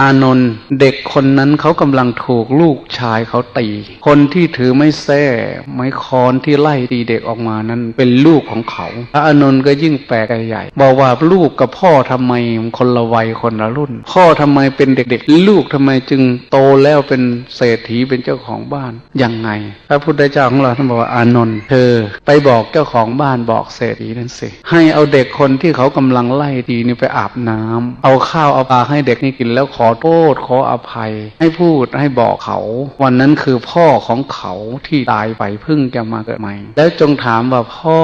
อานนท์เด็กคนนั้นเขากำลังถูกลูกชายเขาตี คนที่ถือไม้แส้ไม้ค้อนที่ไล่ตีเด็กออกมานั้นเป็นลูกของเขาพระอานนท์ก็ยิ่งแปลกใหญ่บอกว่าลูกกับพ่อทำไมคนละวัยคนละรุ่น พ่อทำไมเป็นเด็กๆ ลูกทำไมจึงโตแล้วเป็นเศรษฐีเป็นเจ้าของบ้านยังไง พระพุทธเจ้าของเราท่านบอกว่าอานนท์เธอ ไปบอกเจ้าของบ้านบอกเศรษฐีนั่นสิให้เอาเด็กคนที่เขากำลังไล่ตีนี่ไปอาบน้ำเอาข้าวเอาปลาให้เด็กนี่กินแล้วขอโทษขออภัย ให้พูดให้บอกเขา วันนั้นคือพ่อของเขาที่ตายไปเพิ่งจะมาเกิดใหม่ แล้วจงถามว่าพ่อ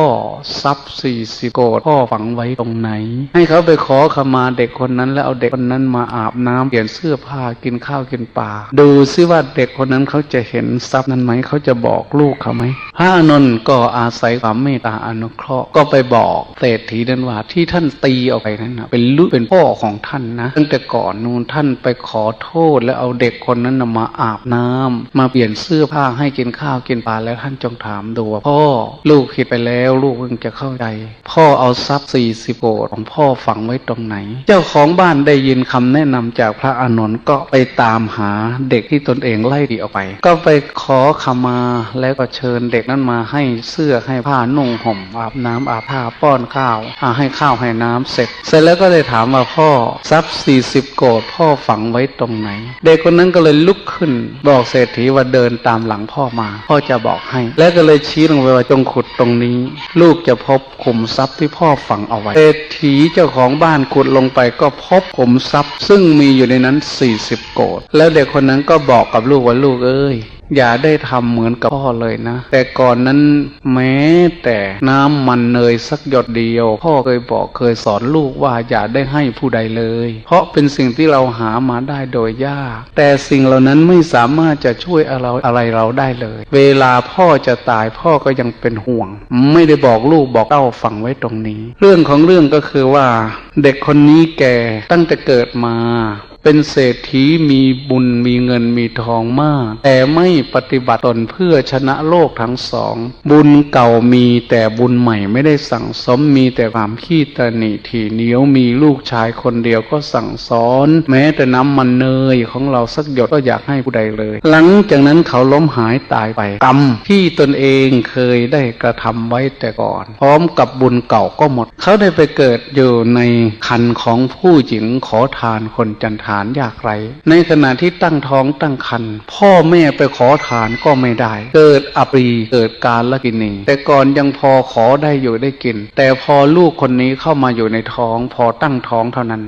ทรัพย์สี่สิโกดพ่อฝังไว้ตรงไหน ให้เขาไปขอขมาเด็กคนนั้นแล้วเอาเด็กคนนั้นมาอาบน้ำเปลี่ยนเสื้อผ้ากินข้าวกินปลาดูซิว่าเด็กคนนั้นเขาจะเห็นทรัพย์นั้นไหมเขาจะบอกลูกเขาไหมพระอานนท์ก็อาศัยความเมตตาอนุเคราะห์ก็ไปบอกเศรษฐีนั้นว่าที่ท่านตีออกไปนั้นนะเป็นลูกเป็นพ่อของท่านนะตั้งแต่ก่อนนู้นท่านไปขอโทษแล้วเอาเด็กคนนั้นนะมาอาบน้ำมาเปลี่ยนเสื้อผ้าให้กินข้าวกินปลาแล้วท่านจงถามดูว่าพ่อลูกผิดไปแล้วลูกเพิ่งจะเข้าใจ พ่อเอาทรัพย์สี่สิบโกดของพ่อฝังไว้ตรงไหน เจ้าของบ้านได้ยินคำแนะนำจากพระอานนท์ก็ไปตามหาเด็กที่ตนเองไล่ดีออกไป ก็ไปขอขมาแล้วก็เชิญเด็กนั้นมาให้เสื้อให้ผ้านุ่งห่มอาบน้ำอาบผ้าป้อนข้าวอาให้ข้าวให้น้ำเสร็จ เสร็จแล้วก็เลยถามว่าพ่อทรัพย์สี่สิบโกดพ่อฝังไว้ตรงไหน เด็กคนนั้นก็เลยลุกขึ้น บอกเศรษฐีว่าเดินตามหลังพ่อมา พ่อจะบอกให้ แล้วก็เลยชี้ลงไปว่าจงขุดตรงนี้ ลูกจะพบขุมทรัพย์ที่พ่อฝังเอาไว้ เศรษฐีเจ้าของบ้านขุดลงไปก็พบขุมทรัพย์ ซึ่งมีอยู่ในนั้น40โกดแล้วเด็กคนนั้นก็บอกกับลูกว่าลูกเอ้ย อย่าได้ทำเหมือนกับพ่อเลยนะ แต่ก่อนนั้นแม้แต่น้ำมันเนยสักหยดเดียว พ่อเคยบอกเคยสอนลูกว่าอย่าได้ให้ผู้ใดเลย เพราะเป็นสิ่งที่เราหามาได้โดยยาก แต่สิ่งเหล่านั้นไม่สามารถจะช่วยอะไรอะไรเราได้เลย เวลาพ่อจะตายพ่อก็ยังเป็นห่วง ไม่ได้บอกลูกบอกเต้าฝังไว้ตรงนี้ เรื่องของเรื่องก็คือว่า เด็กคนนี้แก่ตั้งแต่เกิดมา เป็นเศรษฐีมีบุญมีเงินมีทองมาก แต่ไม่ปฏิบัติตนเพื่อชนะโลกทั้งสอง บุญเก่ามีแต่บุญใหม่ไม่ได้สั่งสมมีแต่ความขี้ตนีถี่เหนียวมีลูกชายคนเดียวก็สั่งสอน แม้แต่น้ำมันเนยของเราสักหยดก็อยากให้ผู้ใดเลย หลังจากนั้นเขาล้มหายตายไปกรรมที่ตนเองเคยได้กระทำไว้แต่ก่อน พร้อมกับบุญเก่าก็หมด เขาได้ไปเกิดอยู่ในคันของผู้หญิงขอทานคนจันทานยากไร ในขณะที่ตั้งท้องตั้งคันพ่อแม่ไปขอทานก็ไม่ได้ เกิดอปรีเกิดการละกินีแต่ก่อนยังพอขอได้อยู่ได้กิน แต่พอลูกคนนี้เข้ามาอยู่ในท้อง พอตั้งท้องเท่านั้น